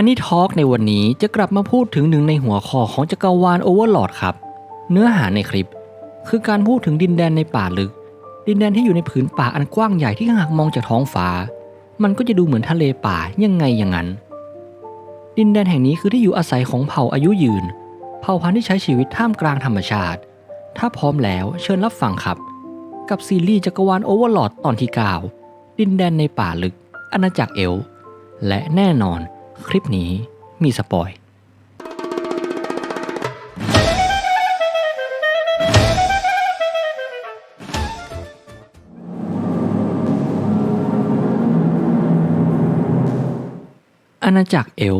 อันนี้ทอล์กในวันนี้จะกลับมาพูดถึงหนึ่งในหัวข้อของจักรวาลโอเวอร์ลอดครับ เนื้อหาในคลิป คือการพูดถึงดินแดนในป่าลึก ดินแดนที่อยู่ในผืนป่าอันกว้างใหญ่ที่หากมองจากท้องฟ้า มันก็จะดูเหมือนทะเลป่ายังไงอย่างนั้น ดินแดนแห่งนี้คือที่อยู่อาศัยของเผ่าอายุยืน เผ่าพันธุ์ที่ใช้ชีวิตท่ามกลางธรรมชาติ ถ้าพร้อมแล้วเชิญรับฟังครับ กับซีรีส์จักรวาลโอเวอร์ลอดตอนที่9ดินแดนในป่าลึกอาณาจักรเอลและแน่นอน คลิปนี้มีสปอย อาณาจักรเอล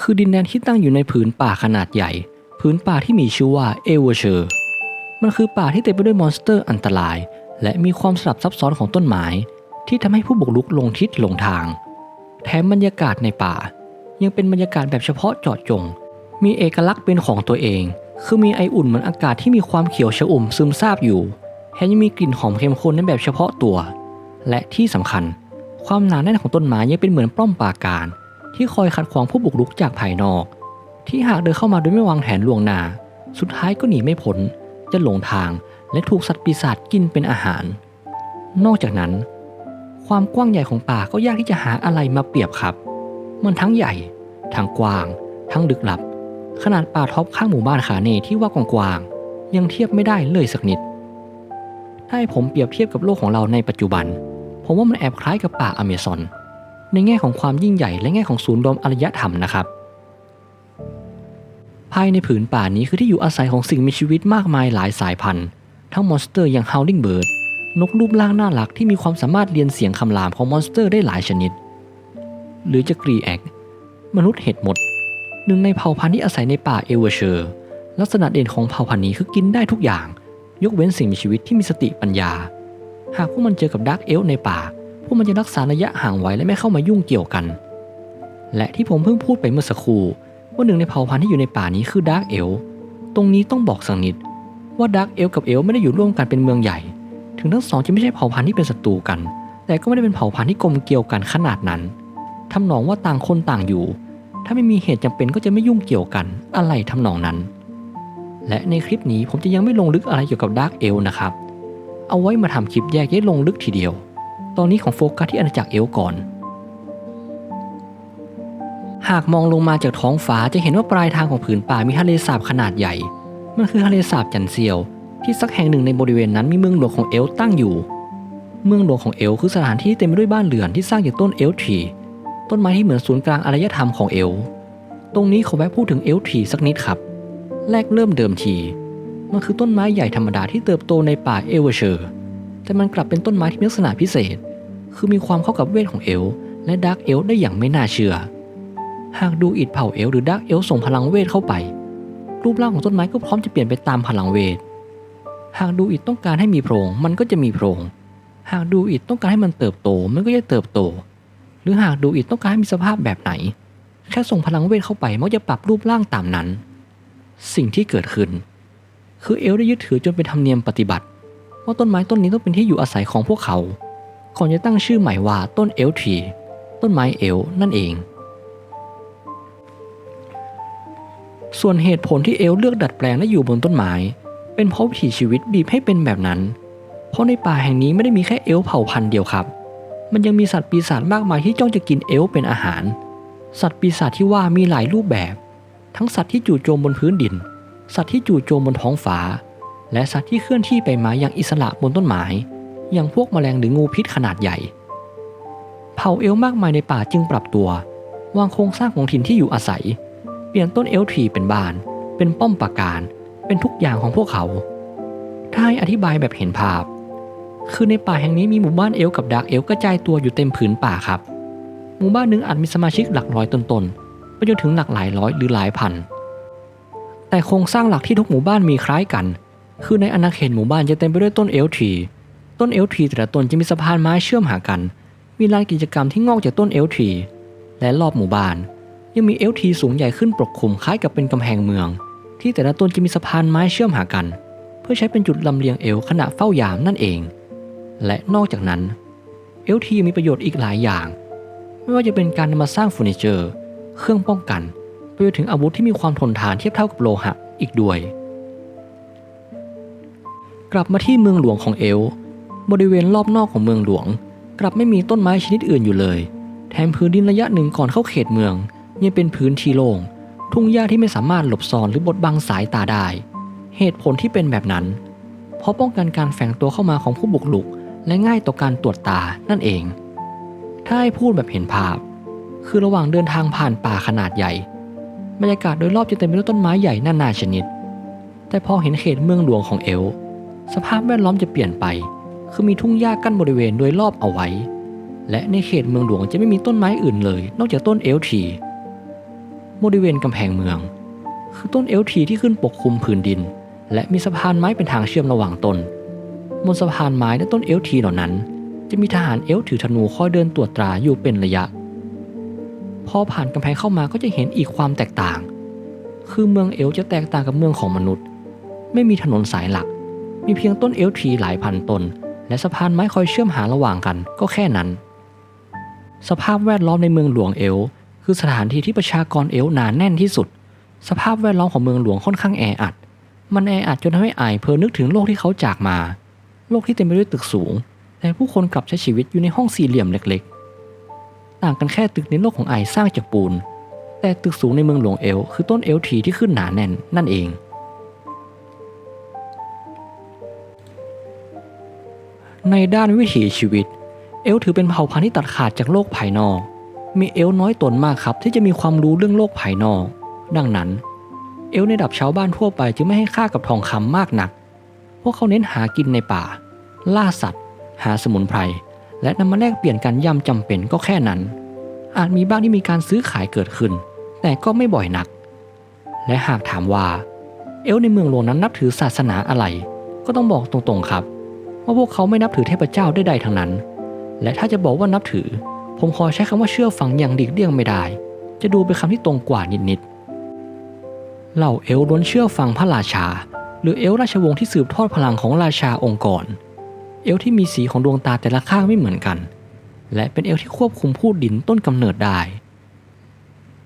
คือดินแดนที่ตั้งอยู่ในผืนป่าขนาดใหญ่ ผืนป่าที่มีชื่อว่าเอเวอร์เชอร์ มันคือป่าที่เต็มไปด้วยมอนสเตอร์อันตราย และมีความสลับซับซ้อนของต้นไม้ ที่ทำให้ผู้บุกรุกหลงทิศหลงทาง แถมบรรยากาศในป่า ยังเป็นบรรยากาศแบบเฉพาะเจาะจง มีเอกลักษณ์เป็นของตัวเอง คือมีไออุ่นเหมือนอากาศที่มีความเขียวชอุ่มซึมซาบอยู่แถมยังมีกลิ่นหอมเข้มข้นในแบบเฉพาะตัว และที่สำคัญ ความหนาแน่นของต้นไม้ยังเป็นเหมือนป้อมปราการ ที่คอยขัดขวางผู้บุกรุกจากภายนอก ที่หากเดินเข้ามาโดยไม่วางแผนล่วงหน้า สุดท้ายก็หนีไม่พ้น จะหลงทางและถูกสัตว์ปีศาจกินเป็นอาหาร นอกจากนั้น ความกว้างใหญ่ของป่าก็ยากที่จะหาอะไรมาเปรียบครับ มันทั้งใหญ่ ทั้งกว้าง ทั้งลึกลับ ขนาดป่าท็อปข้างหมู่บ้านขาเนที่ว่ากว้างๆยังเทียบไม่ได้เลยสักนิด ถ้าให้ผมเปรียบเทียบกับโลกของเราในปัจจุบัน ผมว่ามันแอบคล้ายกับป่าอเมซอน ในแง่ของความยิ่งใหญ่และแง่ของศูนย์รวมอารยธรรมนะครับ ภายในผืนป่านี้คือที่อยู่อาศัยของสิ่งมีชีวิตมากมายหลายสายพันธุ์ ทั้งมอนสเตอร์อย่าง Howling Bird นกรูปร่างน่ารักที่มีความสามารถเรียนเสียงคำรามของมอนสเตอร์ได้หลายชนิด หรือจะกรีแอกมนุษย์เห็ดหมด หนึ่งในเผ่าพันธุ์ที่อาศัยในป่าเอเวอร์เชอร์ ลักษณะเด่นของเผ่าพันธุ์นี้คือกินได้ทุกอย่าง ยกเว้นสิ่งมีชีวิตที่มีสติปัญญา หากพวกมันเจอกับดักเอลในป่า พวกมันจะรักษาระยะห่างไว้และไม่เข้ามายุ่งเกี่ยวกัน และที่ผมเพิ่งพูดไปเมื่อสักครู่ว่าหนึ่งในเผ่าพันธุ์ที่อยู่ในป่านี้คือดาร์กเอลตรงนี้ต้องบอกสักนิดว่าดาร์กเอลกับเอลไม่ได้อยู่ร่วมกันเป็นเมืองใหญ่ ถึงทั้งสองจะไม่ใช่เผ่าพันธุ์ที่เป็นศัตรูกัน แต่ก็ไม่ได้เป็นเผ่าพันธุ์ที่กลมเกลียวกันขนาดนั้น ทำนองว่าต่างคนต่างอยู่ ถ้าไม่มีเหตุจำเป็นก็จะไม่ยุ่งเกี่ยวกันอะไรทำนองนั้น และในคลิปนี้ผมจะยังไม่ลงลึกอะไรเกี่ยวกับดาร์กเอลนะครับ เอาไว้มาทำคลิปแยกแยะลงลึกทีเดียว ตอนนี้ของโฟกัสที่อาณาจักรเอลก่อน หากมองลงมาจากท้องฟ้าจะเห็นว่าปลายทางของผืนป่ามีทะเลสาบขนาดใหญ่ มันคือทะเลสาบจันเซียวที่สักแห่งหนึ่งในบริเวณนั้นมีเมืองหลวงของเอลตั้งอยู่ เมืองหลวงของเอลคือสถานที่เต็มไปด้วยบ้านเรือนที่สร้างจากต้นเอลทรี ต้นไม้ที่เหมือนศูนย์กลางอารยธรรมของเอล ตรงนี้ขอแวะพูดถึงเอลทรีสักนิดครับ แรกเริ่มเดิมที มันคือต้นไม้ใหญ่ธรรมดาที่เติบโตในป่าเอเวอร์เชอร์ แต่มันกลับเป็นต้นไม้ที่มีลักษณะพิเศษ คือมีความเข้ากับเวทของเอล และดาร์กเอลได้อย่างไม่น่าเชื่อ หากดูอิดเผ่าเอลหรือดาร์กเอลส่งพลังเวทเข้าไป รูปร่างของต้นไม้ก็พร้อมจะเปลี่ยนไปตามพลังเวท หากดูอิดต้องการให้มีโพรงมันก็จะมีโพรง หากดูอิดต้องการให้มันเติบโตมันก็จะเติบโต รือหากดูอิดต้องการให้มีสภาพแบบไหน แค่ส่งพลังเวทเข้าไปมันก็จะปรับรูปร่างตามนั้น สิ่งที่เกิดขึ้น คือเอลได้ยึดถือจนเป็นธรรมเนียมปฏิบัติ ว่าต้นไม้ต้นนี้ต้องเป็นที่อยู่อาศัยของพวกเขาก่อนจะตั้งชื่อใหม่ว่าต้นเอลทีต้นไม้เอลนั่นเอง ส่วนเหตุผลที่เอลเลือกดัดแปลงและอยู่บนต้นไม้ เป็นเพราะวิถีชีวิตบีบให้เป็นแบบนั้น เพราะในป่าแห่งนี้ไม่ได้มีแค่เอลเผ่าพันธุ์เดียวครับ มันยังมีสัตว์ปีศาจมากมายที่จ้องจะกินเอลเป็นอาหาร สัตว์ปีศาจที่ว่ามีหลายรูปแบบ ทั้งสัตว์ที่จู่โจมบนพื้นดิน สัตว์ที่จู่โจมบนท้องฟ้า และสัตว์ที่เคลื่อนที่ไปมาอย่างอิสระบนต้นไม้ อย่างพวกแมลงหรืองูพิษขนาดใหญ่ เผ่าเอลมากมายในป่าจึงปรับตัว วางโครงสร้างของถิ่นที่อยู่อาศัย เปลี่ยนต้นเอลทรีเป็นบ้าน เป็นป้อมปราการ เป็นทุกอย่างของพวกเขา ถ้าให้อธิบายแบบเห็นภาพ คือในป่าแห่งนี้มีหมู่บ้านเอลกับดาร์กเอลกระจายตัวอยู่เต็มผืนป่าครับ หมู่บ้านหนึ่งอาจมีสมาชิกหลักร้อยต้นๆไปจนถึงหลักหลายร้อยหรือหลายพัน แต่โครงสร้างหลักที่ทุกหมู่บ้านมีคล้ายกัน คือในอาณาเขตหมู่บ้านจะเต็มไปด้วยต้นเอลทีต้นเอลทีแต่ละต้นจะมีสะพานไม้เชื่อมหากัน มีลานกิจกรรมที่งอกจากต้นเอลทีและรอบหมู่บ้าน ยังมีเอลทีสูงใหญ่ขึ้นปกคลุมคล้ายกับเป็นกำแพงเมือง ที่แต่ละต้นจะมีสะพานไม้เชื่อมหากัน เพื่อใช้เป็นจุดลำเลียงเอลขณะเฝ้ายามนั่นเอง และนอกจากนั้นเอลฟ์ทรีมีประโยชน์อีกหลายอย่าง ไม่ว่าจะเป็นการนำมาสร้างเฟอร์นิเจอร์ เครื่องป้องกันไปจนถึงอาวุธที่มีความทนทานเทียบเท่ากับโลหะอีกด้วย กลับมาที่เมืองหลวงของเอล บริเวณรอบนอกของเมืองหลวง กลับไม่มีต้นไม้ชนิดอื่นอยู่เลย แถมพื้นดินระยะหนึ่งก่อนเข้าเขตเมือง ยังเป็นพื้นที่โล่งทุ่งหญ้าที่ไม่สามารถหลบซ่อนหรือบดบังสายตาได้ เหตุผลที่เป็นแบบนั้น เพราะป้องกันการแฝงตัวเข้ามาของผู้บุกรุก และง่ายต่อการตรวจตานั่นเอง ถ้าให้พูดแบบเห็นภาพ คือระหว่างเดินทางผ่านป่าขนาดใหญ่ บรรยากาศโดยรอบจะเต็มไปด้วยต้นไม้ใหญ่นานาชนิด แต่พอเห็นเขตเมืองหลวงของเอล สภาพแวดล้อมจะเปลี่ยนไป คือมีทุ่งหญ้ากั้นบริเวณโดยรอบเอาไว้ และในเขตเมืองหลวงจะไม่มีต้นไม้อื่นเลย นอกจากต้นเอลทีบริเวณกำแพงเมือง คือต้นเอลทีที่ขึ้นปกคลุมผืนดิน และมีสะพานไม้เป็นทางเชื่อมระหว่างต้น บนสะพานไม้และต้นเอลทีเหล่านั้น จะมีทหารเอลถือธนูคอยเดินตรวจตราอยู่เป็นระยะ พอผ่านกำแพงเข้ามาก็จะเห็นอีกความแตกต่าง คือเมืองเอลจะแตกต่างกับเมืองของมนุษย์ ไม่มีถนนสายหลัก มีเพียงต้นเอลทีหลายพันต้น และสะพานไม้คอยเชื่อมหาระหว่างกันก็แค่นั้น สภาพแวดล้อมในเมืองหลวงเอลคือสถานที่ที่ประชากรเอลหนาแน่นที่สุด สภาพแวดล้อมของเมืองหลวงค่อนข้างแออัด มันแออัดจนทำให้อายเพลินึกถึงโลกที่เขาจากมา โลกที่เต็มไปด้วยตึกสูง แต่ผู้คนกลับใช้ชีวิตอยู่ในห้องสี่เหลี่ยมเล็กๆ ต่างกันแค่ตึกในโลกของไอสร้างจากปูน แต่ตึกสูงในเมืองหลวงเอล คือต้นเอลทีที่ขึ้นหนาแน่นนั่นเอง ในด้านวิถีชีวิต เอลถือเป็นเผ่าพันธุ์ที่ตัดขาดจากโลกภายนอก มีเอลน้อยตนมากครับที่จะมีความรู้เรื่องโลกภายนอก ดังนั้น เอลในดับชาวบ้านทั่วไปจึงไม่ให้ค่ากับทองคำมากนัก วกเขาเน้นหากินในป่า ล่าสัตว์ หาสมุนไพร และนำมาแลกเปลี่ยนกันย่ำจำเป็นก็แค่นั้น อาจมีบ้างที่มีการซื้อขายเกิดขึ้น แต่ก็ไม่บ่อยนัก และหากถามว่า เอลในเมืองหลวงนั้นนับถือศาสนาอะไร ก็ต้องบอกตรงๆครับ ว่าพวกเขาไม่นับถือเทพเจ้าใดๆทั้งนั้น และถ้าจะบอกว่านับถือ ผมขอใช้คำว่าเชื่อฟังอย่างหลีกเลี่ยงไม่ได้ จะดูเป็นคำที่ตรงกว่านิดๆเหล่าเอลล้วนเชื่อฟังพระราชา หรือเอลราชวงศ์ที่สืบทอดพลังของราชาองค์กร เอลที่มีสีของดวงตาแต่ละข้างไม่เหมือนกัน และเป็นเอลที่ควบคุมพูดดินต้นกำเนิดได้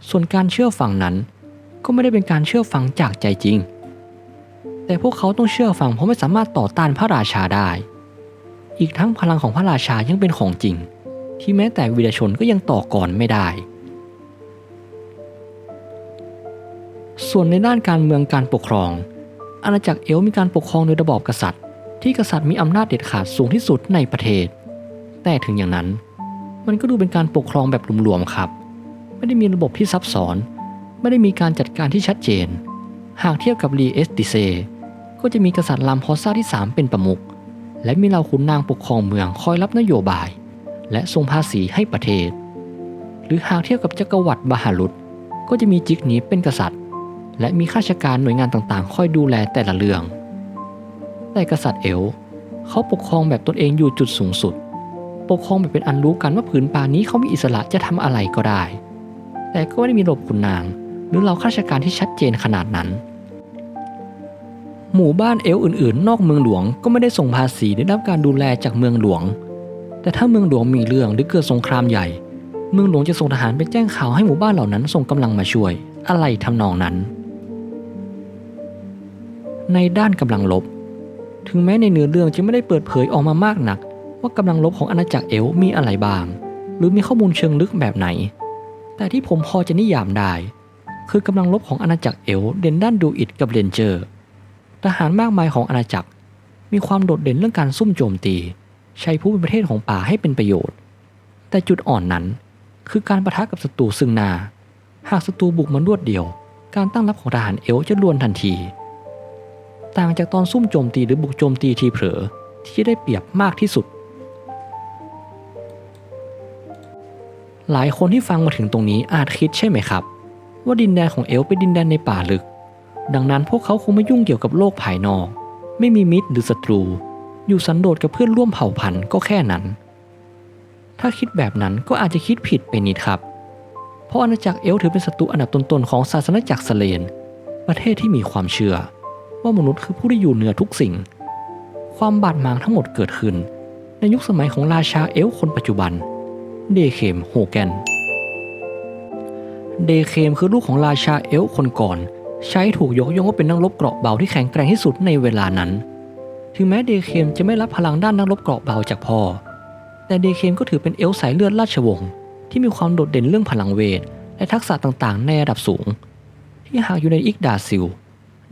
ส่วนการเชื่อฟังนั้นก็ไม่ได้เป็นการเชื่อฟังจากใจจริง แต่พวกเขาต้องเชื่อฟังเพราะไม่สามารถต่อต้านพระราชาได้ อีกทั้งพลังของพระราชายังเป็นของจริง ที่แม้แต่วีรชนก็ยังต่อกรไม่ได้ส่วนในด้านการเมืองการปกครอง อาณาจักรเอลมีการปกครองโดยระบอบกษัตริย์ ที่กษัตริย์มีอำนาจเด็ดขาดสูงที่สุดในประเทศ แต่ถึงอย่างนั้น มันก็ดูเป็นการปกครองแบบหลวมๆครับ ไม่ได้มีระบบที่ซับซ้อน ไม่ได้มีการจัดการที่ชัดเจน หากเทียบกับรีเอสติเซ ก็จะมีกษัตริย์ลามพอซ่าที่ 3 เป็นประมุข และมีเหล่าขุนนางปกครองเมืองคอยรับนโยบาย และส่งภาษีให้ประเทศ หรือหากเทียบกับจักรวรรดิบาฮารุตก็จะมีจิกนีเป็นกษัตริย์ และมีข้าราชการหน่วยงานต่างๆ คอยดูแลแต่ละเรื่อง แต่กษัตริย์เอลเขาปกครองแบบตนเองอยู่จุดสูงสุด ปกครองแบบเป็นอันรู้กันว่าผืนป่านี้เขามีอิสระจะทำอะไรก็ได้ แต่ก็ไม่ได้มีระบบขุนนาง หรือเหล่าข้าราชการที่ชัดเจนขนาดนั้น หมู่บ้านเอลอื่นๆ นอกเมืองหลวงก็ไม่ได้ส่งภาษีได้รับการดูแลจากเมืองหลวง แต่ถ้าเมืองหลวงมีเรื่องหรือเกิดสงครามใหญ่ เมืองหลวงจะส่งทหารไปแจ้งข่าวให้หมู่บ้านเหล่านั้นส่งกำลังมาช่วย อะไรทำนองนั้น ในด้านกำลังลบ ถึงแม้ในเนื้อเรื่องจะไม่ได้เปิดเผยออกมามากนัก ว่ากำลังลบของอาณาจักรเอลมีอะไรบ้าง หรือมีข้อมูลเชิงลึกแบบไหน แต่ที่ผมพอจะนิยามได้ คือกำลังลบของอาณาจักรเอลเด่นด้านดูอิดกับเรนเจอร์ทหารมากมายของอาณาจักร มีความโดดเด่นเรื่องการซุ่มโจมตี ใช้ผู้เป็นประเทศของป่าให้เป็นประโยชน์ แต่จุดอ่อนนั้น คือการประทะกับศัตรูซึ่งหน้า หากศัตรูบุกมารวดเดียว การตั้งรับของทหารเอลจะลวนทันที ต่างจากตอนซุ่มโจมตีหรือบุกโจมตีทีเผลอที่จะได้เปรียบมากที่สุด หลายคนที่ฟังมาถึงตรงนี้อาจคิดใช่ไหมครับ ว่าดินแดนของเอลเป็นดินแดนในป่าลึก ดังนั้นพวกเขาคงไม่ยุ่งเกี่ยวกับโลกภายนอก ไม่มีมิตรหรือศัตรู อยู่สันโดษกับเพื่อนร่วมเผ่าพันธุ์ก็แค่นั้น ถ้าคิดแบบนั้นก็อาจจะคิดผิดไปนิดครับ เพราะอาณาจักรเอลถือเป็นศัตรูอันดับต้นๆของศาสนาจักรสเลน ประเทศที่มีความเชื่อ ว่ามนุษย์คือผู้ที่อยู่เหนือทุกสิ่ง ความบาดหมางทั้งหมดเกิดขึ้น ในยุคสมัยของราชาเอลคนปัจจุบัน เดเคมโฮแกน เดเคมคือลูกของราชาเอลคนก่อน ใช้ถูกยกย่องว่าเป็นนักรบเกราะเบาที่แข็งแกร่งที่สุดในเวลานั้น ถึงแม้เดเคมจะไม่รับพลังด้านนักรบเกราะเบาจากพ่อ แต่เดเคมก็ถือเป็นเอลสายเลือดราชวงศ์ที่มีความโดดเด่นเรื่องพลังเวทและทักษะต่างๆ ในระดับสูง ที่หากอยู่ในอิกดาซิล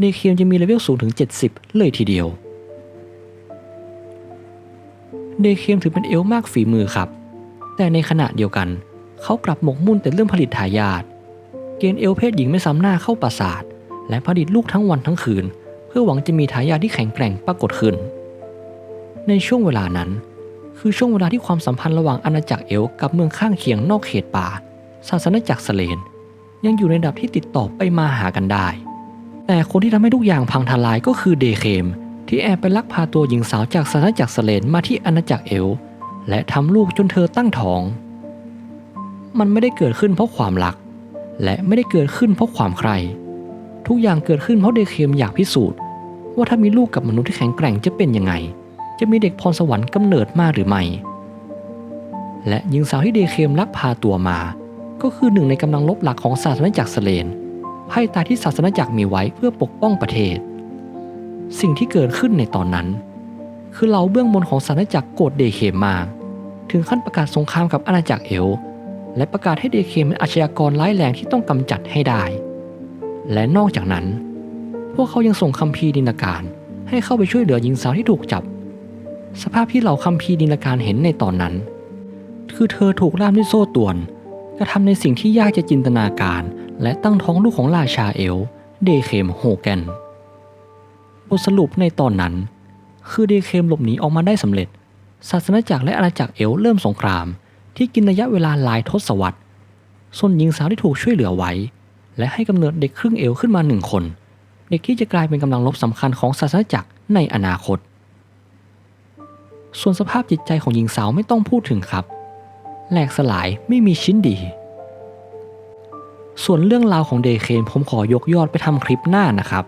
เดเคมจะมีเลเวลสูงถึง 70 เลยทีเดียว เดเคมถือเป็นเอลมากฝีมือครับ แต่ในขณะเดียวกัน เขากลับหมกมุ่นแต่เรื่องผลิตทายาท เกณฑ์เอลเพศหญิงไม่ซ้ำหน้าเข้าปราสาท และผลิตลูกทั้งวันทั้งคืน เพื่อหวังจะมีทายาทที่แข็งแกร่งปรากฏขึ้น ในช่วงเวลานั้น คือช่วงเวลาที่ความสัมพันธ์ระหว่างอาณาจักรเอลกับเมืองข้างเคียงนอกเขตป่าศาสนาจักรสเลน ยังอยู่ในระดับที่ติดต่อไปมาหากันได้ แต่คนที่ทำให้ทุกอย่างพังทลายก็คือเดเคมที่แอบไปลักพาตัวหญิงสาวจากศาสนาจักรสเลนมาที่อาณาจักรเอล และทำลูกจนเธอตั้งท้อง มันไม่ได้เกิดขึ้นเพราะความรัก และไม่ได้เกิดขึ้นเพราะความใคร ทุกอย่างเกิดขึ้นเพราะเดเคมอยากพิสูจน์ ว่าถ้ามีลูกกับมนุษย์ที่แข็งแกร่งจะเป็นยังไง จะมีเด็กพรสวรรค์กำเนิดมาหรือไม่ และหญิงสาวที่เดเคมลักพาตัวมา ก็คือหนึ่งในกำลังลบหลักของศาสนาจักรสเลน ไพ่ตาที่ศาสนาจักรมีไว้เพื่อปกป้องประเทศ สิ่งที่เกิดขึ้นในตอนนั้น คือเหล่าเบื้องบนของศาสนาจักรโกรธเดเคมมาก ถึงขั้นประกาศสงครามกับอาณาจักรเอล และประกาศให้เดเคมเป็นอาชญากรร้ายแรงที่ต้องกำจัดให้ได้ และนอกจากนั้น พวกเขายังส่งคัมภีร์ดินาการให้เข้าไปช่วยเหลือหญิงสาวที่ถูกจับ สภาพที่เหล่าคัมภีร์ดินาการเห็นในตอนนั้น คือเธอถูกล่ามด้วยโซ่ตวนกระทำในสิ่งที่ยากจะจินตนาการ และตั้งท้องลูกของราชาเอล เดเคมโฮแกน บทสรุปในตอนนั้น คือเดเคมหลบหนีออกมาได้สำเร็จ ศาสนาจักรและอาณาจักรเอลเริ่มสงคราม ที่กินระยะเวลาหลายทศวรรษ ส่วนหญิงสาวที่ถูกช่วยเหลือไว้ และให้กำเนิดเด็กครึ่งเอลขึ้นมาหนึ่งคน เด็กที่จะกลายเป็นกำลังรบสำคัญของศาสนาจักรในอนาคต ส่วนสภาพจิตใจของหญิงสาวไม่ต้องพูดถึงครับแหลกสลายไม่มีชิ้นดี ส่วนเรื่องราวของเดเคนผมขอยกยอดไปทำคลิปหน้านะครับ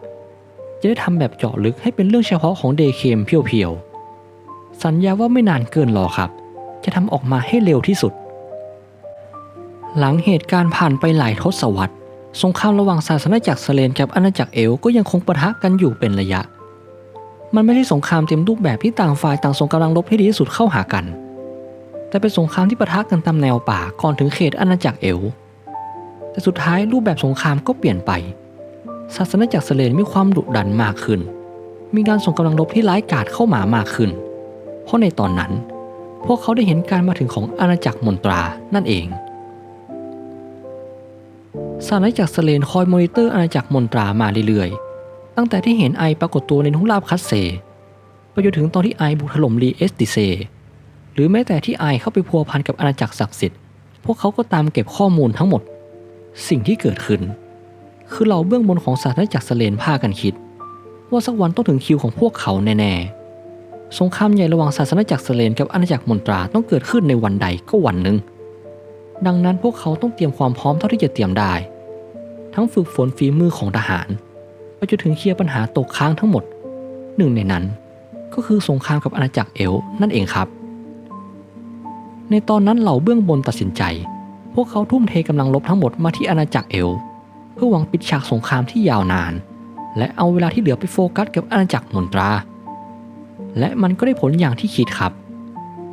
จะได้ทำแบบเจาะลึกให้เป็นเรื่องเฉพาะของเดเคมเพียวๆ สัญญาว่าไม่นานเกินรอครับ จะทำออกมาให้เร็วที่สุด หลังเหตุการณ์ผ่านไปหลายทศวรรษ สงครามระหว่างศาสนาจักรสเลนกับอาณาจักรเอลก็ยังคงปะทะกันอยู่เป็นระยะ มันไม่ใช่สงครามเต็มรูปแบบที่ต่างฝ่ายต่างส่งกำลังรบให้ดีที่สุดเข้าหากัน แต่เป็นสงครามที่ปะทะกันตามแนวป่าก่อนถึงเขตอาณาจักรเอล แต่สุดท้ายรูปแบบสงครามก็เปลี่ยนไปศาสนาจักรสเลนมีความดุดันมากขึ้น มีการส่งกำลังรบที่ร้ายกาจเข้ามามากขึ้น เพราะในตอนนั้น พวกเขาได้เห็นการมาถึงของอาณาจักรมนตรานั่นเองศาสนาจักรสเลนคอยมอนิเตอร์อาณาจักรมนตรามาเรื่อยๆ ตั้งแต่ที่เห็นไอปรากฏตัวในทุ่งลาบคัสเซไปจนถึงตอนที่ไอบุกถล่มรีเอสติเซ หรือแม้แต่ที่ไอเข้าไปพัวพันกับอาณาจักรศักดิ์สิทธิ์ พวกเขาก็ตามเก็บข้อมูลทั้งหมด สิ่งที่เกิดขึ้น คือเหล่าเบื้องบนของศาสนาจักรสเลนพากันคิด ว่าสักวันต้องถึงคิวของพวกเขาแน่ๆ สงครามใหญ่ระหว่างศาสนาจักรสเลนกับอาณาจักรมนตราต้องเกิดขึ้นในวันใดก็วันหนึ่ง ดังนั้นพวกเขาต้องเตรียมความพร้อมเท่าที่จะเตรียมได้ ทั้งฝึกฝนฝีมือของทหารไปจนถึงเคลียร์ปัญหาตกค้างทั้งหมด หนึ่งในนั้น ก็คือสงครามกับอาณาจักรเอลนั่นเองครับ ในตอนนั้นเหล่าเบื้องบนตัดสินใจ พวกเขาทุ่มเทกำลังลบทั้งหมดมาที่อาณาจักรเอล เพื่อหวังปิดฉากสงครามที่ยาวนาน และเอาเวลาที่เหลือไปโฟกัสกับอาณาจักรมนตรา และมันก็ได้ผลอย่างที่คิดครับ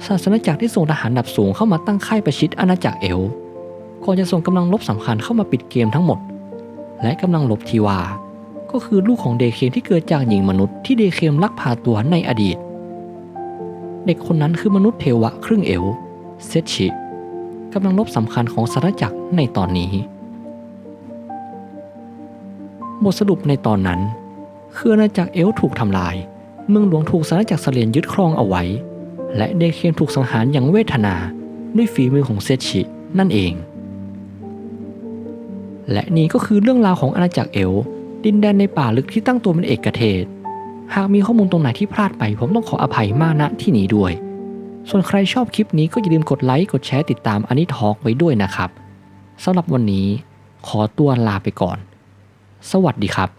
ศาสนาจักรที่ส่งทหารดับสูงเข้ามาตั้งค่ายประชิดอาณาจักรเอลก่อนจะส่งกำลังลบสำคัญเข้ามาปิดเกมทั้งหมด และกำลังลบทีวา ก็คือลูกของเดเคมที่เกิดจากหญิงมนุษย์ที่เดเคมลักพาตัวในอดีต เด็กคนนั้นคือมนุษย์เทวะครึ่งเอลเซชิ กำลังลบสำคัญของศาสนาจักรในตอนนี้ บทสรุปในตอนนั้น คืออาณาจักรเอลถูกทำลาย เมืองหลวงถูกศาสนาจักรเสลียนยึดครองเอาไว้ และเดเคนถูกสังหารอย่างเวทนาด้วยฝีมือของเซชินั่นเอง และนี่ก็คือเรื่องราวของอาณาจักรเอลดินแดนในป่าลึกที่ตั้งตัวเป็นเอกเทศ หากมีข้อมูลตรงไหนที่พลาดไป ผมต้องขออภัยมากณที่นี้ด้วย ส่วนใครชอบคลิปนี้ก็อย่าลืมกดไลค์ กดแชร์ติดตามอันนี้ทอกไว้ด้วยนะครับสำหรับวันนี้ขอตัวลาไปก่อน สวัสดีครับ